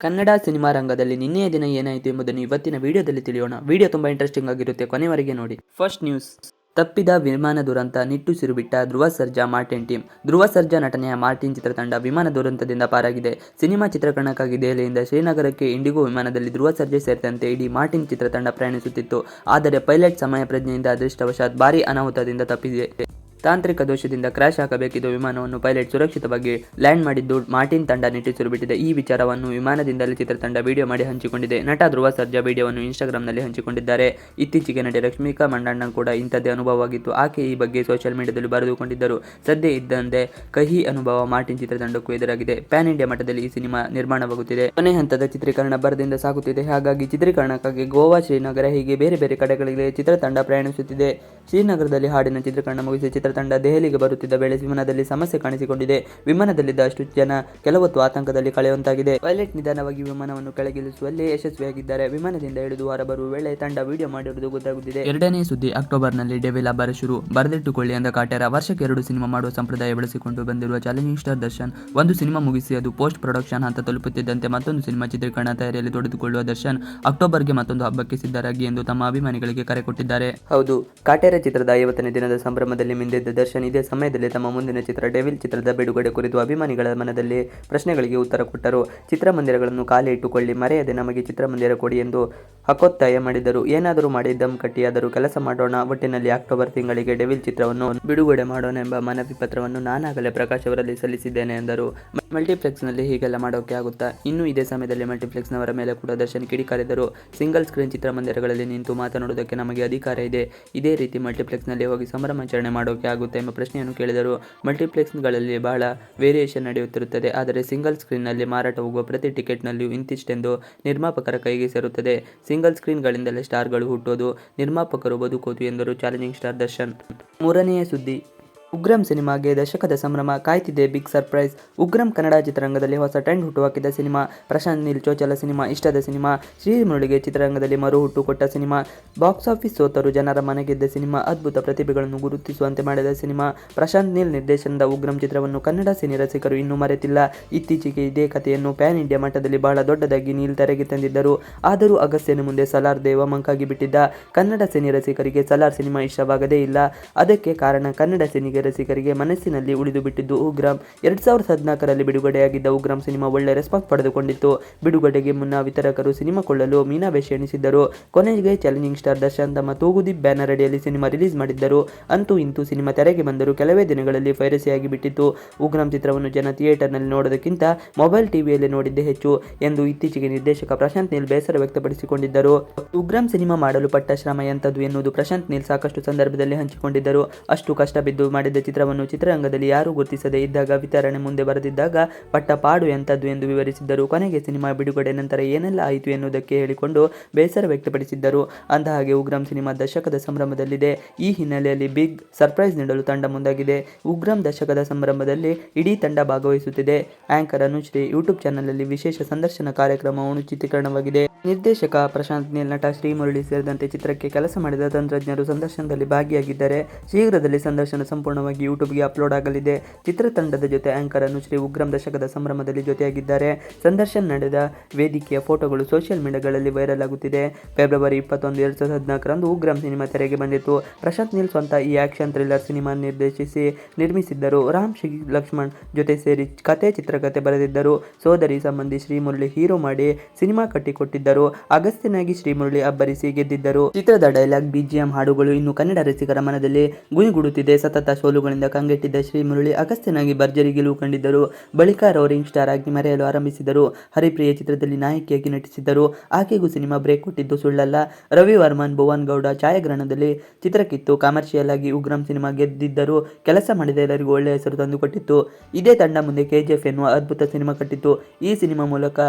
Kannada cinema ರಂಗದಲ್ಲಿ ನಿನ್ನೆಯ ದಿನ ಏನಾಯಿತು ಎಂಬುದನ್ನು ಇವತ್ತಿನ ವಿಡಿಯೋದಲ್ಲಿ ತಿಳಿಯೋಣ. ವಿಡಿಯೋ ತುಂಬಾ ಇಂಟ್ರೆಸ್ಟಿಂಗ್ ಆಗಿರುತ್ತೆ. ಕೊನೆವರೆಗೆ ನೋಡಿ. ಫಸ್ಟ್ ನ್ಯೂಸ್ ತಪ್ಪಿದ ವಿಮಾನ ದುರಂತ ನಿಟ್ಟುಸಿರು ಬಿಟ್ಟ ಧ್ರುವ ಸರ್ಜಾ ಮಾರ್ಟಿನ್ ಟೀಮ್. ಧ್ರುವ ಸರ್ಜಾ ನಟನೆಯ ಮಾರ್ಟಿನ್ ಚಿತ್ರತಂಡ ವಿಮಾನ ದುರಂತದಿಂದ ಪಾರಾಗಿದೆ. ಸಿನಿಮಾ ಚಿತ್ರೀಕರಣಕ್ಕಾಗಿ ದೆಹಲಿಯಿಂದ ಶ್ರೀನಗರಕ್ಕೆ ಇಂಡಿಗೋ ವಿಮಾನದಲ್ಲಿ ಧ್ರುವ ಸರ್ಜಾ ಸೇರಿದಂತೆ ಇಡೀ ಮಾರ್ಟಿನ್ ಚಿತ್ರತಂಡ ಪ್ರಯಾಣಿಸುತ್ತಿತ್ತು. ಆದರೆ ಪೈಲಟ್ ಸಮಯ ಪ್ರಜ್ಞೆಯಿಂದ ಅದೃಷ್ಟವಶಾತ್ ಭಾರಿ ಅನಾಹುತದಿಂದ ತಪ್ಪಿದೆ. ತಾಂತ್ರಿಕ ದೋಷದಿಂದ ಕ್ರ್ಯಾಶ್ ಹಾಕಬೇಕಿದ್ದ ವಿಮಾನವನ್ನು ಪೈಲಟ್ ಸುರಕ್ಷಿತವಾಗಿ ಲ್ಯಾಂಡ್ ಮಾಡಿದ್ದು ಮಾರ್ಟಿನ್ ತಂಡ ನಿಟ್ಟುಸಿರು ಬಿಟ್ಟಿದೆ. ಈ ವಿಚಾರವನ್ನು ವಿಮಾನದಿಂದಲೇ ಚಿತ್ರತಂಡ ವಿಡಿಯೋ ಮಾಡಿ ಹಂಚಿಕೊಂಡಿದೆ. ನಟ ಧ್ರುವ ಸರ್ಜಾ ವಿಡಿಯೋವನ್ನು ಇನ್ಸ್ಟಾಗ್ರಾಂನಲ್ಲಿ ಹಂಚಿಕೊಂಡಿದ್ದಾರೆ. ಇತ್ತೀಚೆಗೆ ನಟಿ ರಶ್ಮಿಕಾ ಮಂಡಣ್ಣ ಕೂಡ ಇಂಥದ್ದೇ ಅನುಭವವಾಗಿತ್ತು. ಆಕೆ ಈ ಬಗ್ಗೆ ಸೋಷಿಯಲ್ ಮೀಡಿಯಾದಲ್ಲಿ ಬರೆದುಕೊಂಡಿದ್ದರು. ಸದ್ಯ ಇದ್ದಂತೆ ಕಹಿ ಅನುಭವ ಮಾರ್ಟಿನ್ ಚಿತ್ರತಂಡಕ್ಕೂ ಎದುರಾಗಿದೆ. ಪ್ಯಾನ್ ಇಂಡಿಯಾ ಮಟ್ಟದಲ್ಲಿ ಈ ಸಿನಿಮಾ ನಿರ್ಮಾಣವಾಗುತ್ತಿದೆ. ಕೊನೆ ಹಂತದ ಚಿತ್ರೀಕರಣ ಬರದಿಂದ ಸಾಗುತ್ತಿದೆ. ಹಾಗಾಗಿ ಚಿತ್ರೀಕರಣಕ್ಕಾಗಿ ಗೋವಾ, ಶ್ರೀನಗರ, ಹೀಗೆ ಬೇರೆ ಬೇರೆ ಕಡೆಗಳಿಗೆ ಚಿತ್ರತಂಡ ಪ್ರಯಾಣಿಸುತ್ತಿದೆ. ಶ್ರೀನಗರದಲ್ಲಿ ಹಾಡಿನ ಚಿತ್ರೀಕರಣ ಮುಗಿಸಿ ಚಿತ್ರತಂಡ ದೆಹಲಿಗೆ ಬರುತ್ತಿದ್ದ ವೇಳೆ ವಿಮಾನದಲ್ಲಿ ಸಮಸ್ಯೆ ಕಾಣಿಸಿಕೊಂಡಿದೆ. ವಿಮಾನದಲ್ಲಿದ್ದ ಅಷ್ಟು ಜನ ಕೆಲವೊತ್ತು ಆತಂಕದಲ್ಲಿ ಕಳೆಯುವಂತಾಗಿದೆ. ಪೈಲಟ್ ನಿಧಾನವಾಗಿ ವಿಮಾನವನ್ನು ಕೆಳಗಿಳಿಸುವಲ್ಲಿ ಯಶಸ್ವಿಯಾಗಿದ್ದಾರೆ. ವಿಮಾನದಿಂದ ಇಳಿದು ಹೊರಬರುವ ವೇಳೆ ತಂಡ ವಿಡಿಯೋ ಮಾಡಿರುವುದು ಗೊತ್ತಾಗುತ್ತಿದೆ. ಎರಡನೇ ಸುದ್ದಿ ಅಕ್ಟೋಬರ್ನಲ್ಲಿ ಡೆವಿಲ್ ಅಬ್ಬರ ಶುರು. ಬರೆದಿಟ್ಟುಕೊಳ್ಳಿ ಅಂದ ಕಾಟೇರ ವರ್ಷಕ್ಕೆ ಎರಡು ಸಿನಿಮಾ ಮಾಡುವ ಸಂಪ್ರದಾಯ ಬೆಳೆಸಿಕೊಂಡು ಬಂದಿರುವ ಚಾಲೆಂಜಿಂಗ್ ಸ್ಟಾರ್ ದರ್ಶನ್. ಒಂದು ಸಿನಿಮಾ ಮುಗಿಸಿ ಅದು ಪೋಸ್ಟ್ ಪ್ರೊಡಕ್ಷನ್ ಹಂತ ತಲುಪುತ್ತಿದ್ದಂತೆ ಮತ್ತೊಂದು ಸಿನಿಮಾ ಚಿತ್ರೀಕರಣ ತಯಾರಿಯಲ್ಲಿ ತೊಡೆದುಕೊಳ್ಳುವ ದರ್ಶನ್ ಅಕ್ಟೋಬರ್ಗೆ ಮತ್ತೊಂದು ಹಬ್ಬಕ್ಕೆ ಸಿದ್ಧರಾಗಿ ಎಂದು ತಮ್ಮ ಅಭಿಮಾನಿಗಳಿಗೆ ಕರೆ ಕೊಟ್ಟಿದ್ದಾರೆ. ಹೌದು. ಕಾಟೇರ ಚಿತ್ರದ ಐವತ್ತನೇ ದಿನದ ಸಂಭ್ರಮದಲ್ಲಿ ಮಿಂದಿದ್ದ ದರ್ಶನ್ ಇದೇ ಸಮಯದಲ್ಲಿ ತಮ್ಮ ಮುಂದಿನ ಚಿತ್ರ ಡೆವಿಲ್ ಚಿತ್ರದ ಬಿಡುಗಡೆ ಕುರಿತು ಅಭಿಮಾನಿಗಳ ಮನದಲ್ಲಿ ಪ್ರಶ್ನೆಗಳಿಗೆ ಉತ್ತರ ಕೊಟ್ಟರು. ಚಿತ್ರಮಂದಿರಗಳನ್ನು ಖಾಲಿ ಇಟ್ಟುಕೊಳ್ಳಿ ಮರೆಯದೆ ನಮಗೆ ಚಿತ್ರಮಂದಿರ ಕೊಡಿ ಎಂದು ಹಕ್ಕೊತ್ತಾಯ ಮಾಡಿದರು. ಏನಾದರೂ ಮಾಡಿ ದಮ್ ಕಟ್ಟಿಯಾದರೂ ಕೆಲಸ ಮಾಡೋಣ. ಒಟ್ಟಿನಲ್ಲಿ ಅಕ್ಟೋಬರ್ ತಿಂಗಳಿಗೆ ಡೆವಿಲ್ ಚಿತ್ರವನ್ನು ಬಿಡುಗಡೆ ಮಾಡೋಣ ಎಂಬ ಮನವಿ ಪತ್ರವನ್ನು ನಾನಾಗಲೇ ಪ್ರಕಾಶ್ ಅವರಲ್ಲಿ ಸಲ್ಲಿಸಿದ್ದೇನೆ ಎಂದರು. ಮಲ್ಟಿಪ್ಲೆಕ್ಸ್ನಲ್ಲಿ ಹೀಗೆಲ್ಲ ಮಾಡೋಕೆ ಆಗುತ್ತಾ? ಇನ್ನು ಇದೇ ಸಮಯದಲ್ಲಿ ಮಲ್ಟಿಪ್ಲೆಕ್ಸ್ನವರ ಮೇಲೆ ಕೂಡ ದರ್ಶನ್ ಕಿಡಿಕಾರಿದರು. ಸಿಂಗಲ್ ಸ್ಕ್ರೀನ್ ಚಿತ್ರಮಂದಿರಗಳಲ್ಲಿ ನಿಂತು ಮಾತನಾಡುವುದಕ್ಕೆ ನಮಗೆ ಅಧಿಕಾರ ಇದೆ. ಇದೇ ರೀತಿ ಮಲ್ಟಿಪ್ಲೆಕ್ಸ್ನಲ್ಲಿ ಹೋಗಿ ಸಂಭ್ರಮಾಚರಣೆ ಮಾಡೋಕೆ ಆಗುತ್ತೆ ಎಂಬ ಪ್ರಶ್ನೆಯನ್ನು ಕೇಳಿದರು. ಮಲ್ಟಿಪ್ಲೆಕ್ಸ್ಗಳಲ್ಲಿ ಬಹಳ ವೇರಿಯೇಷನ್ ನಡೆಯುತ್ತಿರುತ್ತದೆ. ಆದರೆ ಸಿಂಗಲ್ ಸ್ಕ್ರೀನ್ನಲ್ಲಿ ಮಾರಾಟವಾಗುವ ಪ್ರತಿ ಟಿಕೆಟ್ನಲ್ಲಿಯೂ ಇಂತಿಷ್ಟೆಂದು ನಿರ್ಮಾಪಕರ ಕೈಗೆ ಸೇರುತ್ತದೆ. ಸಿಂಗಲ್ ಸ್ಕ್ರೀನ್ಗಳಿಂದಲೇ ಸ್ಟಾರ್ಗಳು ಹುಟ್ಟೋದು, ನಿರ್ಮಾಪಕರು ಬದುಕೋದು ಎಂದರು ಚಾಲೆಂಜಿಂಗ್ ಸ್ಟಾರ್ ದರ್ಶನ್. ಮೂರನೆಯ ಸುದ್ದಿ. ಉಗ್ರಂ ಸಿನಿಮಾಗೆ ದಶಕದ ಸಂಭ್ರಮ ಕಾಯ್ತಿದೆ ಬಿಗ್ ಸರ್ಪ್ರೈಸ್. ಉಗ್ರಂ ಕನ್ನಡ ಚಿತ್ರರಂಗದಲ್ಲಿ ಹೊಸ ಟ್ರೆಂಡ್ ಹುಟ್ಟುಹಾಕಿದ ಸಿನಿಮಾ, ಪ್ರಶಾಂತ್ ನೀಲ್ ಚೋಚಲ ಸಿನಿಮಾ, ಇಷ್ಟದ ಸಿನಿಮಾ, ಶ್ರೀಮುರುಳಿಗೆ ಚಿತ್ರರಂಗದಲ್ಲಿ ಮರು ಹುಟ್ಟು ಕೊಟ್ಟ ಸಿನಿಮಾ, ಬಾಕ್ಸ್ ಆಫೀಸ್ ಸೋತರು ಜನರ ಮನೆಗೆದ್ದ ಸಿನಿಮಾ, ಅದ್ಭುತ ಪ್ರತಿಭೆಗಳನ್ನು ಗುರುತಿಸುವಂತೆ ಮಾಡಿದ ಸಿನಿಮಾ, ಪ್ರಶಾಂತ್ ನೀಲ್ ನಿರ್ದೇಶನದ ಉಗ್ರಂ ಚಿತ್ರವನ್ನು ಕನ್ನಡ ಸಿನಿ ರಸಿಕರು ಇನ್ನೂ ಮರೆತಿಲ್ಲ. ಇತ್ತೀಚೆಗೆ ಇದೇ ಕಥೆಯನ್ನು ಪ್ಯಾನ್ ಇಂಡಿಯಾ ಮಟ್ಟದಲ್ಲಿ ಬಹಳ ದೊಡ್ಡದಾಗಿ ನೀಲ್ ತೆರೆಗೆ ತಂದಿದ್ದರು. ಆದರೂ ಅಗಸ್ಯನ ಮುಂದೆ ಸಲಾರ್ ದೇವ ಮಂಕಾಗಿ ಬಿಟ್ಟಿದ್ದ ಕನ್ನಡ ಸಿನಿ ರಸಿಕರಿಗೆ ಸಲಾರ್ ಸಿನಿಮಾ ಇಷ್ಟವಾಗದೇ ಇಲ್ಲ. ಅದಕ್ಕೆ ಕಾರಣ ಕನ್ನಡ ಸಿನಿಗೆ ರಸಿಕರಿಗೆ ಮನಸ್ಸಿನಲ್ಲಿ ಉಳಿದು ಬಿಟ್ಟಿದ್ದು ಉಗ್ರಂ. ಎರಡ್ ಸಾವಿರದ ಹದಿನಾಲ್ಕರಲ್ಲಿ ಬಿಡುಗಡೆಯಾಗಿದ್ದ ಉಗ್ರಂ ಸಿನಿಮಾ ಒಳ್ಳೆ ರೆಸ್ಪಾನ್ಸ್ ಪಡೆದುಕೊಂಡಿತ್ತು. ಬಿಡುಗಡೆಗೆ ಮುನ್ನ ವಿತರಕರು ಸಿನಿಮಾ ಕೊಳ್ಳಲು ಮೀನಾಬೇಷ ಎಣಿಸಿದ್ದರು. ಕೊನೆಗೆ ಚಾಲೆಂಜಿಂಗ್ ಸ್ಟಾರ್ ದರ್ಶನ್ ತಮ್ಮ ತೂಗುದಿ ಬ್ಯಾನರ್ ಅಡಿಯಲ್ಲಿ ಸಿನಿಮಾ ರಿಲೀಸ್ ಮಾಡಿದ್ದರು. ಅಂತೂ ಇಂತೂ ಸಿನಿಮಾ ತೆರೆಗೆ ಬಂದರು ಕೆಲವೇ ದಿನಗಳಲ್ಲಿ ಫೈರಸಿಯಾಗಿ ಬಿಟ್ಟಿತ್ತು ಉಗ್ರಂ ಚಿತ್ರವನ್ನು ಜನ ಥಿಯೇಟರ್ನಲ್ಲಿ ನೋಡೋದಕ್ಕಿಂತ ಮೊಬೈಲ್ ಟಿವಿಯಲ್ಲಿ ನೋಡಿದ್ದೇ ಹೆಚ್ಚು ಎಂದು ಇತ್ತೀಚೆಗೆ ನಿರ್ದೇಶಕ ಪ್ರಶಾಂತ್ ನೀಲ್ ಬೇಸರ ವ್ಯಕ್ತಪಡಿಸಿಕೊಂಡಿದ್ದರು. ಉಗ್ರಂ ಸಿನಿಮಾ ಮಾಡಲು ಪಟ್ಟ ಶ್ರಮ ಎಂಥದ್ದು ಎನ್ನುವುದು ಪ್ರಶಾಂತ್ ನೀಲ್ ಸಾಕಷ್ಟು ಸಂದರ್ಭದಲ್ಲಿ ಹಂಚಿಕೊಂಡಿದ್ದರು. ಅಷ್ಟು ಕಷ್ಟ ಬಿದ್ದು ಮಾಡಿದ ಚಿತ್ರವನ್ನು ಚಿತ್ರರಂಗದಲ್ಲಿ ಯಾರೂ ಗುರುತಿಸದೇ ಇದ್ದಾಗ ವಿತರಣೆ ಮುಂದೆ ಬರೆದಿದ್ದಾಗ ಪಟ್ಟ ಪಾಡು ಎಂಥದ್ದು ಎಂದು ವಿವರಿಸಿದ್ದರು. ಕೊನೆಗೆ ಸಿನಿಮಾ ಬಿಡುಗಡೆ ನಂತರ ಏನೆಲ್ಲ ಆಯಿತು ಎನ್ನುವುದಕ್ಕೆ ಹೇಳಿಕೊಂಡು ಬೇಸರ ವ್ಯಕ್ತಪಡಿಸಿದ್ದರು. ಅಂದಹಾಗೆ ಉಗ್ರಂ ಸಿನಿಮಾ ದಶಕದ ಸಂಭ್ರಮದಲ್ಲಿದೆ. ಈ ಹಿನ್ನೆಲೆಯಲ್ಲಿ ಬಿಗ್ ಸರ್ಪ್ರೈಸ್ ನೀಡಲು ತಂಡ ಮುಂದಾಗಿದೆ. ಉಗ್ರಂ ದಶಕದ ಸಂಭ್ರಮದಲ್ಲಿ ಇಡೀ ತಂಡ ಭಾಗವಹಿಸುತ್ತಿದೆ. ಆಂಕರ್ ಅನುಶ್ರೀ ಯೂಟ್ಯೂಬ್ ಚಾನಲ್ನಲ್ಲಿ ವಿಶೇಷ ಸಂದರ್ಶನ ಕಾರ್ಯಕ್ರಮವನ್ನು ಚಿತ್ರೀಕರಣವಾಗಿದೆ. ನಿರ್ದೇಶಕ ಪ್ರಶಾಂತ್ ನೀಲ್ ನಟ ಶ್ರೀಮುರಳಿ ಸೇರಿದಂತೆ ಚಿತ್ರಕ್ಕೆ ಕೆಲಸ ಮಾಡಿದ ತಂತ್ರಜ್ಞರು ಸಂದರ್ಶನದಲ್ಲಿ ಭಾಗಿಯಾಗಿದ್ದಾರೆ ಶೀಘ್ರದಲ್ಲಿ ಸಂದರ್ಶನ ಸಂಪೂರ್ಣವಾಗಿ ಯೂಟ್ಯೂಬ್ಗೆ ಅಪ್ಲೋಡ್ ಆಗಲಿದೆ. ಚಿತ್ರತಂಡದ ಜೊತೆ ಆಂಕರ್ ಶ್ರೀ ಉಗ್ರಂ ದಶಕದ ಸಂಭ್ರಮದಲ್ಲಿ ಜೊತೆಯಾಗಿದ್ದಾರೆ. ಸಂದರ್ಶನ ನಡೆದ ವೇದಿಕೆಯ ಫೋಟೋಗಳು ಸೋಷಿಯಲ್ ಮೀಡಿಯಾಗಳಲ್ಲಿ ವೈರಲ್ ಆಗುತ್ತಿದೆ. ಫೆಬ್ರವರಿ ಇಪ್ಪತ್ತೊಂದು, ಎರಡು ಸಾವಿರದ ಹದಿನಾಲ್ಕರಂದು ಉಗ್ರಂ ಸಿನಿಮಾ ತೆರೆಗೆ ಬಂದಿತ್ತು. ಪ್ರಶಾಂತ್ ನೀಲ್ ಸ್ವಂತ ಈ ಆಕ್ಷನ್ ಥ್ರಿಲ್ಲರ್ ಸಿನಿಮಾ ನಿರ್ದೇಶಿಸಿ ನಿರ್ಮಿಸಿದ್ದರು. ರಾಮ್ ಶ್ರೀ ಲಕ್ಷ್ಮಣ್ ಜೊತೆ ಸೇರಿ ಕತೆ ಚಿತ್ರಕಥೆ ಬರೆದಿದ್ದರು. ಸೋದರಿ ಸಂಬಂಧಿ ಶ್ರೀಮುರಳಿ ಹೀರೋ ಮಾಡಿ ಸಿನಿಮಾ ಕಟ್ಟಿಕೊಟ್ಟಿದ್ದರು. ಅಗಸ್ತ್ಯನಾಗಿ ಶ್ರೀಮುರಳಿ ಅಬ್ಬರಿಸಿ ಗೆದ್ದಿದ್ದರು. ಚಿತ್ರದ ಡೈಲಾಗ್, ಬಿಜಿಎಂ ಹಾಡುಗಳು ಇನ್ನು ಕನ್ನಡ ರಸಿಕರ ಮನದಲ್ಲಿ ಗುಣಿಗುಡುತ್ತಿದೆ. ಸತತ ಸೋಲುಗಳಿಂದ ಕಂಗೆಟ್ಟಿದ್ದ ಶ್ರೀಮುರಳಿ ಅಗಸ್ತ್ಯನಾಗಿ ಭರ್ಜರಿ ಗೆಲುವು ಕಂಡಿದ್ದರು. ಬಳಿಕ ರೋರಿಂಗ್ ಸ್ಟಾರ್ ಆಗಿ ಮರೆಯಲು ಆರಂಭಿಸಿದರು. ಹರಿಪ್ರಿಯ ಚಿತ್ರದಲ್ಲಿ ನಾಯಕಿಯಾಗಿ ನಟಿಸಿದ್ದರು. ಆಕೆಗೂ ಸಿನಿಮಾ ಬ್ರೇಕ್ ಕೊಟ್ಟಿದ್ದು ಸುಳ್ಳಲ್ಲ. ರವಿ ವರ್ಮನ್ ಭುವನ್ ಗೌಡ ಛಾಯಾಗ್ರಹಣದಲ್ಲಿ ಚಿತ್ರಕ್ಕಿತ್ತು. ಕಾಮರ್ಷಿಯಲ್ ಆಗಿ ಉಗ್ರಂ ಸಿನಿಮಾ ಗೆದ್ದಿದ್ದರು ಕೆಲಸ ಮಾಡಿದ ಎಲ್ಲರಿಗೂ ಒಳ್ಳೆಯ ಹೆಸರು ತಂದುಕೊಟ್ಟಿತ್ತು. ಇದೇ ತಂಡ ಮುಂದೆ ಕೆಜಿಎಫ್ ಎನ್ನುವ ಅದ್ಭುತ ಸಿನಿಮಾ ಕಟ್ಟಿತ್ತು. ಈ ಸಿನಿಮಾ ಮೂಲಕ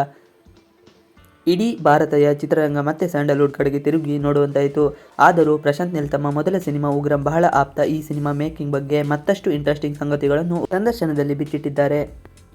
ಇಡೀ ಭಾರತೀಯ ಚಿತ್ರರಂಗ ಮತ್ತೆ ಸ್ಯಾಂಡಲ್ವುಡ್ ಕಡೆಗೆ ತಿರುಗಿ ನೋಡುವಂತಾಯಿತು. ಆದರೂ ಪ್ರಶಾಂತ್ ನೀಲ್ ತಮ್ಮ ಮೊದಲ ಸಿನಿಮಾ ಉಗ್ರಂ ಬಹಳ ಆಪ್ತ ಈ ಸಿನಿಮಾ ಮೇಕಿಂಗ್ ಬಗ್ಗೆ ಮತ್ತಷ್ಟು ಇಂಟ್ರೆಸ್ಟಿಂಗ್ ಸಂಗತಿಗಳನ್ನು ಸಂದರ್ಶನದಲ್ಲಿ ಬಿಚ್ಚಿಟ್ಟಿದ್ದಾರೆ.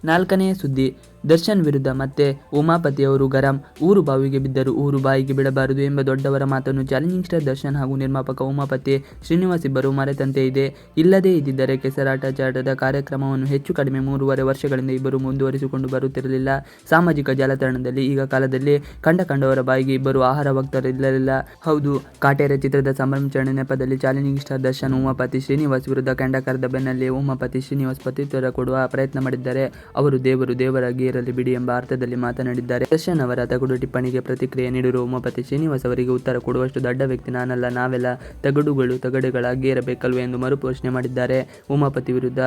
ನಾಲ್ಕನೇ ಸುದ್ದಿ. ದರ್ಶನ್ ವಿರುದ್ಧ ಮತ್ತೆ ಉಮಾಪತಿಯವರು ಗರಂ ಊರು ಬಾವಿಗೆ ಬಿದ್ದರು ಊರು ಬಾಯಿಗೆ ಬಿಡಬಾರದು ಎಂಬ ದೊಡ್ಡವರ ಮಾತನ್ನು ಚಾಲೆಂಜಿಂಗ್ ಸ್ಟಾರ್ ದರ್ಶನ್ ಹಾಗೂ ನಿರ್ಮಾಪಕ ಉಮಾಪತಿ ಶ್ರೀನಿವಾಸ್ ಇಬ್ಬರು ಮರೆತಂತೆ ಇದೆ. ಇಲ್ಲದೇ ಇದ್ದಿದ್ದರೆ ಕೆಸರಾಟ ಜಾಟದ ಕಾರ್ಯಕ್ರಮವನ್ನು ಹೆಚ್ಚು ಕಡಿಮೆ ಮೂರುವರೆ ವರ್ಷಗಳಿಂದ ಇಬ್ಬರು ಮುಂದುವರಿಸಿಕೊಂಡು ಬರುತ್ತಿರಲಿಲ್ಲ. ಸಾಮಾಜಿಕ ಜಾಲತಾಣದಲ್ಲಿ ಈಗ ಕಾಲದಲ್ಲಿ ಕಂಡ ಕಂಡವರ ಬಾಯಿಗೆ ಇಬ್ಬರು ಆಹಾರ ಭಕ್ತರಿಲ್ಲಲಿಲ್ಲ ಹೌದು, ಕಾಟೇರ ಚಿತ್ರದ ಸಂಭ್ರಮಾಚರಣೆ ನೆಪದಲ್ಲಿ ಚಾಲೆಂಜಿಂಗ್ ಸ್ಟಾರ್ ದರ್ಶನ್, ಉಮಾಪತಿ ಶ್ರೀನಿವಾಸ್ ವಿರುದ್ಧ ಕಂಡ ಕರೆದ ಬೆನ್ನಲ್ಲೇ ಉಮಾಪತಿ ಶ್ರೀನಿವಾಸ್ ಪ್ರತ್ಯುತ್ತರ ಕೊಡುವ ಪ್ರಯತ್ನ ಮಾಡಿದ್ದಾರೆ. ಅವರು ದೇವರು ದೇವರಾಗಿ ಇರಲಿ ಬಿಡಿ ಎಂಬ ಅರ್ಥದಲ್ಲಿ ಮಾತನಾಡಿದ್ದಾರೆ. ದರ್ಶನ್ ಅವರ ತಗಡು ಟಿಪ್ಪಣಿಗೆ ಪ್ರತಿಕ್ರಿಯೆ ನೀಡಿರುವ ಉಮಾಪತಿ ಶ್ರೀನಿವಾಸ್ ಅವರಿಗೆ ಉತ್ತರ ಕೊಡುವಷ್ಟು ದೊಡ್ಡ ವ್ಯಕ್ತಿ ನಾನಲ್ಲ, ನಾವೆಲ್ಲ ತಗಡುಗಳು ತಗಡುಗಳಾಗಿ ಇರಬೇಕಲ್ವ ಎಂದು ಮರುಪ್ರಶ್ನೆ ಮಾಡಿದ್ದಾರೆ. ಉಮಾಪತಿ ವಿರುದ್ಧ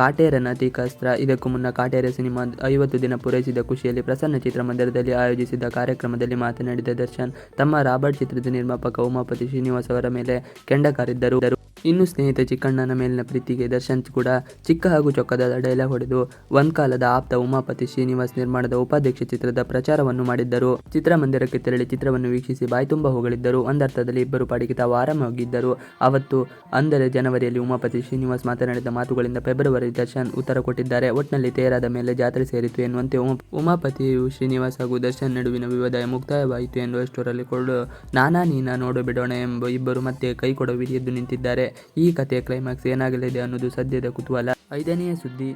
ಕಾಟೇರನ ಟೀಕಾಸ್ತ್ರ ಇದಕ್ಕೂ ಮುನ್ನ ಕಾಟೇರ ಸಿನಿಮಾ ಐವತ್ತು ದಿನ ಪೂರೈಸಿದ ಖುಷಿಯಲ್ಲಿ ಪ್ರಸನ್ನ ಚಿತ್ರಮಂದಿರದಲ್ಲಿ ಆಯೋಜಿಸಿದ್ದ ಕಾರ್ಯಕ್ರಮದಲ್ಲಿ ಮಾತನಾಡಿದ ದರ್ಶನ್, ತಮ್ಮ ರಾಬರ್ಟ್ ಚಿತ್ರದ ನಿರ್ಮಾಪಕ ಉಮಾಪತಿ ಶ್ರೀನಿವಾಸ್ ಅವರ ಮೇಲೆ ಕೆಂಡ ಕಾರಿದ್ದರು ಇನ್ನು ಸ್ನೇಹಿತ ಚಿಕ್ಕಣ್ಣನ ಮೇಲಿನ ಪ್ರೀತಿಗೆ ದರ್ಶನ್ ಕೂಡ ಚಿಕ್ಕ ಹಾಗೂ ಚೊಕ್ಕದ ಡೈಲಾಗ್ ಹೊಡೆದು ಒಂದ್ ಕಾಲದ ಆಪ್ತ ಉಮಾಪತಿ ಶ್ರೀನಿವಾಸ್ ನಿರ್ಮಾಣದ ಉಪಾಧ್ಯಕ್ಷ ಚಿತ್ರದ ಪ್ರಚಾರವನ್ನು ಮಾಡಿದ್ದರು. ಚಿತ್ರಮಂದಿರಕ್ಕೆ ತೆರಳಿ ಚಿತ್ರವನ್ನು ವೀಕ್ಷಿಸಿ ಬಾಯ್ತುಂಬ ಹೊಗಳಿದ್ದರು. ಒಂದರ್ಥದಲ್ಲಿ ಇಬ್ಬರು ಪಾಡಿಗೆ ತಾವು ಆರಾಮವಾಗಿದ್ದರು. ಅವತ್ತು ಅಂದರೆ ಜನವರಿಯಲ್ಲಿ ಉಮಾಪತಿ ಶ್ರೀನಿವಾಸ್ ಮಾತನಾಡಿದ ಮಾತುಗಳಿಂದ ಫೆಬ್ರವರಿ ದರ್ಶನ್ ಉತ್ತರ ಕೊಟ್ಟಿದ್ದಾರೆ. ಒಟ್ನಲ್ಲಿ ತೇರಾದ ಮೇಲೆ ಜಾತ್ರೆ ಸೇರಿತು ಎನ್ನುವಂತೆ ಉಮಾ, ಉಮಾಪತಿಯು ಶ್ರೀನಿವಾಸ್ ಹಾಗೂ ದರ್ಶನ್ ನಡುವಿನ ವಿವಾದ ಮುಕ್ತಾಯವಾಯಿತು ಎನ್ನುವಷ್ಟರಲ್ಲಿ ಕೊಳ್ಳು ನಾನಾ ನೀನಾ ನೋಡು ಬಿಡೋಣ ಎಂಬ ಇಬ್ಬರು ಮತ್ತೆ ಕೈ ಕೊಡವಿ ಎದ್ದು ನಿಂತಿದ್ದಾರೆ. ಈ ಕಥೆಯ ಕ್ಲೈಮ್ಯಾಕ್ಸ್ ಏನಾಗಲಿದೆ ಅನ್ನೋದು ಸದ್ಯದ ಕುತೂಹಲ. ಐದನೆಯ ಸುದ್ದಿ.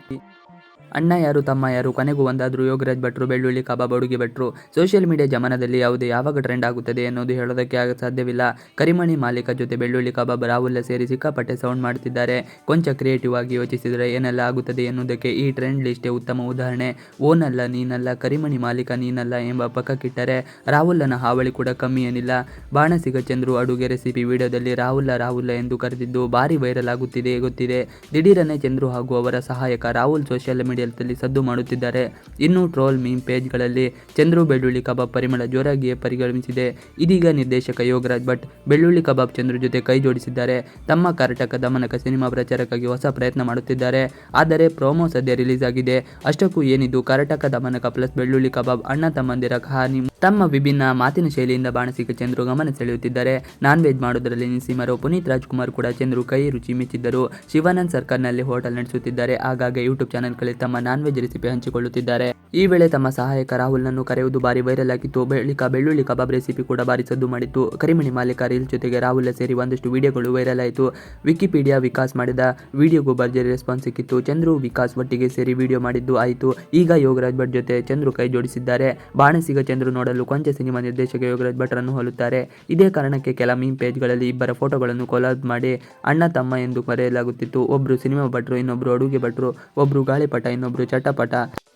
ಅಣ್ಣ ಯಾರು, ತಮ್ಮ ಯಾರು, ಕೊನೆಗೂ ಒಂದಾದರೂ ಯೋಗರಾಜ್ ಭಟ್ರು, ಬೆಳ್ಳುಳ್ಳಿ ಕಬಾಬ್ ಅಡುಗೆ ಭಟ್ರು ಸೋಷಿಯಲ್ ಮೀಡಿಯಾ ಜಮಾನದಲ್ಲಿ ಯಾವುದೇ, ಯಾವಾಗ ಟ್ರೆಂಡ್ ಆಗುತ್ತದೆ ಅನ್ನೋದು ಹೇಳೋದಕ್ಕೆ ಆಗ ಸಾಧ್ಯವಿಲ್ಲ. ಕರಿಮಣಿ ಮಾಲೀಕ ಜೊತೆ ಬೆಳ್ಳುಳ್ಳಿ ಕಬಾಬ್, ರಾಹುಲ್ ಸೇರಿ ಸಿಕ್ಕಾಪಟ್ಟೆ ಸೌಂಡ್ ಮಾಡ್ತಿದ್ದಾರೆ. ಕೊಂಚ ಕ್ರಿಯೇಟಿವ್ ಆಗಿ ಯೋಚಿಸಿದರೆ ಏನೆಲ್ಲ ಆಗುತ್ತದೆ ಎನ್ನುವುದಕ್ಕೆ ಈ ಟ್ರೆಂಡ್ ಲಿಸ್ಟೇ ಉತ್ತಮ ಉದಾಹರಣೆ. ಓನಲ್ಲ, ನೀನಲ್ಲ, ಕರಿಮಣಿ ಮಾಲೀಕ ನೀನಲ್ಲ ಎಂಬ ಪಕ್ಕಕ್ಕಿಟ್ಟರೆ ರಾಹುಲ್ನ ಹಾವಳಿ ಕೂಡ ಕಮ್ಮಿ ಏನಿಲ್ಲ. ಬಾಣಸಿಗ ಚಂದ್ರು ಅಡುಗೆ ರೆಸಿಪಿ ವಿಡಿಯೋದಲ್ಲಿ ರಾಹುಲ್ಲ ರಾಹುಲ್ಲ ಎಂದು ಕರೆದಿದ್ದು ಭಾರಿ ವೈರಲ್ ಆಗುತ್ತಿದೆ, ಗೊತ್ತಿದೆ. ದಿಢೀರನೆ ಚಂದ್ರು ಹಾಗೂ ಅವರ ಸಹಾಯಕ ರಾಹುಲ್ ಸೋಷಿಯಲ್ ಮೀಡಿಯಾದಲ್ಲಿ ಸದ್ದು ಮಾಡುತ್ತಿದ್ದಾರೆ. ಇನ್ನು ಟ್ರೋಲ್ ಮೀಮ್ ಪೇಜ್ಗಳಲ್ಲಿ ಚಂದ್ರು ಬೆಳ್ಳುಳ್ಳಿ ಕಬಾಬ್ ಪರಿಮಳ ಜೋರಾಗಿಯೇ ಪರಿಗಣಿಸಿದೆ. ಇದೀಗ ನಿರ್ದೇಶಕ ಯೋಗರಾಜ್ ಭಟ್ ಬೆಳ್ಳುಳ್ಳಿ ಕಬಾಬ್ ಚಂದ್ರು ಜೊತೆ ಕೈ ಜೋಡಿಸಿದ್ದಾರೆ. ತಮ್ಮ ಕರ್ನಾಟಕ ದಮನಕ ಸಿನಿಮಾ ಪ್ರಚಾರಕ್ಕಾಗಿ ಹೊಸ ಪ್ರಯತ್ನ ಮಾಡುತ್ತಿದ್ದಾರೆ. ಆದರೆ ಪ್ರೋಮೋ ಸದ್ಯ ರಿಲೀಸ್ ಆಗಿದೆ. ಅಷ್ಟಕ್ಕೂ ಏನಿದು ಕರ್ನಾಟಕ ದಮನಕ ಪ್ಲಸ್ ಬೆಳ್ಳುಳ್ಳಿ ಕಬಾಬ್ ಅಣ್ಣ ತಮ್ಮಂದಿರ ಕಹಾನಿ ತಮ್ಮ ವಿಭಿನ್ನ ಮಾತಿನ ಶೈಲಿಯಿಂದ ಬಾಣಸಿಗ ಚಂದ್ರು ಗಮನ ಸೆಳೆಯುತ್ತಿದ್ದಾರೆ. ನಾನ್ ವೆಜ್ ಮಾಡೋದರಲ್ಲಿ ನಿಸ್ಸೀಮರು ಪುನೀತ್ ರಾಜ್ಕುಮಾರ್ ಕೂಡ ಚಂದ್ರು ಕೈ ರುಚಿ ಮೆಚ್ಚಿದ್ದರು. ಶಿವಾನಂದ್ ಸರ್ಕಲ್ನಲ್ಲಿ ಹೋಟೆಲ್ ನಡೆಸುತ್ತಿದ್ದಾರೆ. ಆಗಾಗ ಯೂಟ್ಯೂಬ್ ಚಾನೆಲ್ಗಳಲ್ಲಿ ತಮ್ಮ ನಾನ್ ವೆಜ್ ರೆಸಿಪಿ ಹಂಚಿಕೊಳ್ಳುತ್ತಿದ್ದಾರೆ. ಈ ವೇಳೆ ತಮ್ಮ ಸಹಾಯಕ ರಾಹುಲ್ ನನ್ನು ಕರೆಯುವುದು ಬಾರಿ ವೈರಲ್ ಆಗಿತ್ತು. ಬಳಿಕ ಬೆಳ್ಳುಳ್ಳಿ ಕಬಾಬ್ ರೆಸಿಪಿ ಕೂಡ ಬಾರಿ ಸದ್ದು ಮಾಡಿತ್ತು. ಕರಿಮಣಿ ಮಾಲೀಕ ರೀಲ್ ಜೊತೆಗೆ ರಾಹುಲ್ ಸೇರಿ ಒಂದಷ್ಟು ವಿಡಿಯೋಗಳು ವೈರಲ್ ಆಯಿತು. ವಿಕಿಪೀಡಿಯಾ ವಿಕಾಸ್ ಮಾಡಿದ ವಿಡಿಯೋಗೂ ಭರ್ಜರಿ ರೆಸ್ಪಾನ್ಸ್ ಸಿಕ್ಕಿತ್ತು. ಚಂದ್ರು ವಿಕಾಸ್ ಒಟ್ಟಿಗೆ ಸೇರಿ ವಿಡಿಯೋ ಮಾಡಿದ್ದು ಆಯಿತು. ಈಗ ಯೋಗರಾಜ್ ಭಟ್ ಜೊತೆ ಚಂದ್ರು ಕೈ ಜೋಡಿಸಿದ್ದಾರೆ. ಬಾಣಸಿಗ ಚಂದ್ರು ನೋಡಲು ಕೊಂಚ ಸಿನಿಮಾ ನಿರ್ದೇಶಕ ಯೋಗರಾಜ್ ಭಟ್ರನ್ನು ಹೋಲುತ್ತಾರೆ. ಇದೇ ಕಾರಣಕ್ಕೆ ಕೆಲ ಮೀಮ್ ಪೇಜ್ಗಳಲ್ಲಿ ಇಬ್ಬರ ಫೋಟೋಗಳನ್ನು ಕೊಲಾಬ್ ಮಾಡಿ ಅಣ್ಣ ತಮ್ಮ ಎಂದು ಕರೆಯಲಾಗುತ್ತಿತ್ತು. ಒಬ್ಬರು ಸಿನಿಮಾ ಭಟ್ರು, ಇನ್ನೊಬ್ರು ಅಡುಗೆ ಭಟ್ರು, ಒಬ್ರು ಗಾಳಿಪಟ ಇನ್ನೊಬ್ರು ಚಟಪಟ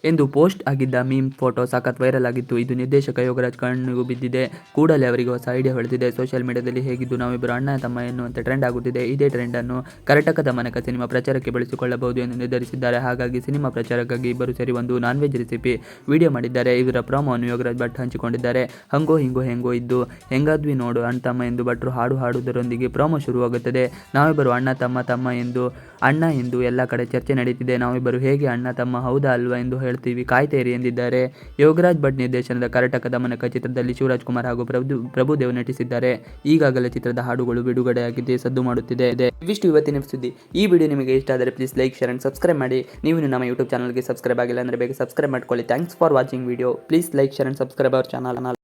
ಎಂದು ಪೋಸ್ಟ್ ಆಗಿದ್ದ ಮೀಮ್ ಫೋಟೋ ಸಖತ್ ವೈರಲ್ ಆಗಿತ್ತು. ಇದು ನಿರ್ದೇಶಕ ಯೋಗರಾಜ್ ಕಣ್ಣಿಗೂ ಬಿದ್ದಿದೆ. ಕೂಡಲೇ ಅವರಿಗೆ ಹೊಸ ಐಡಿಯಾ ಹೊಳೆದಿದೆ ಸೋಷಿಯಲ್ ಮೀಡಿಯಾದಲ್ಲಿ ಹೇಗಿದ್ದು ನಾವಿಬ್ಬರು ಅಣ್ಣ, ತಮ್ಮ ಎನ್ನುವಂತೆ ಟ್ರೆಂಡ್ ಆಗುತ್ತಿದೆ. ಇದೇ ಟ್ರೆಂಡ್ ಅನ್ನು ಕರ್ನಾಟಕದ ಮನಕ ಸಿನಿಮಾ ಪ್ರಚಾರಕ್ಕೆ ಬಳಸಿಕೊಳ್ಳಬಹುದು ಎಂದು ನಿರ್ಧರಿಸಿದ್ದಾರೆ. ಹಾಗಾಗಿ ಸಿನಿಮಾ ಪ್ರಚಾರಕ್ಕಾಗಿ ಇಬ್ಬರು ಸೇರಿ ಒಂದು ನಾನ್ ವೆಜ್ ರೆಸಿಪಿ ವಿಡಿಯೋ ಮಾಡಿದ್ದಾರೆ ಇವರ ಪ್ರೋಮೋವನ್ನು ಯೋಗರಾಜ್ ಭಟ್ ಹಂಚಿಕೊಂಡಿದ್ದಾರೆ. ಹಂಗೋ ಹಿಂಗೋ ಹೆಂಗೋ ಇದ್ದು, ಹೆಂಗಾದ್ವಿ ನೋಡು ಅಣ್ಣ, ತಮ್ಮ ಎಂದು ಭಟ್ರು ಹಾಡು ಹಾಡುವುದರೊಂದಿಗೆ ಪ್ರೋಮೋ ಶುರುವಾಗುತ್ತದೆ. ನಾವಿಬ್ಬರು ಅಣ್ಣ, ತಮ್ಮ ತಮ್ಮ ಎಂದು, ಅಣ್ಣ ಎಂದು ಎಲ್ಲ ಕಡೆ ಚರ್ಚೆ ನಡೆಯುತ್ತಿದೆ ನಾವಿಬ್ಬರು ಹೇಗೆ ಅಣ್ಣ ತಮ್ಮ, ಹೌದಾ ಅಲ್ವಾ ಎಂದು ಹೇಳ್ತೀವಿ. ಕಾಯ್ತೇರಿ ಎಂದಿದ್ದಾರೆ. ಯೋಗರಾಜ್ ಭಟ್ ನಿರ್ದೇಶನದ ಕರ್ನಾಟಕ ಮನಕ ಚಿತ್ರದಲ್ಲಿ ಶಿವರಾಜ್ ಕುಮಾರ್ ಹಾಗೂ ಪ್ರಭು, ಪ್ರಭುದೇವ್ ನಟಿಸಿದ್ದಾರೆ. ಈಗಾಗಲೇ ಚಿತ್ರದ ಹಾಡುಗಳು ಬಿಡುಗಡೆಯಾಗಿದೆ, ಸದ್ದು ಮಾಡುತ್ತಿದೆ. ಇವಿಷ್ಟು ಇವತ್ತಿನ ಸುದ್ದಿ. ಈ ವಿಡಿಯೋ ನಿಮಗೆ ಇಷ್ಟ ಆದರೆ please like share and subscribe ಮಾಡಿ. ನೀವು ನಮ್ಮ ಯೂಟ್ಯೂಬ್ ಚಾನಲ್ಗೆ ಸಬ್ಸ್ಕ್ರೈಬ್ ಆಗಿಲ್ಲ ಅಂದರೆ ಬೇಗ ಸಬ್ಸ್ಕ್ರೈಬ್ ಮಾಡ್ಕೊಳ್ಳಿ. Thanks for watching video please like share and subscribe our channel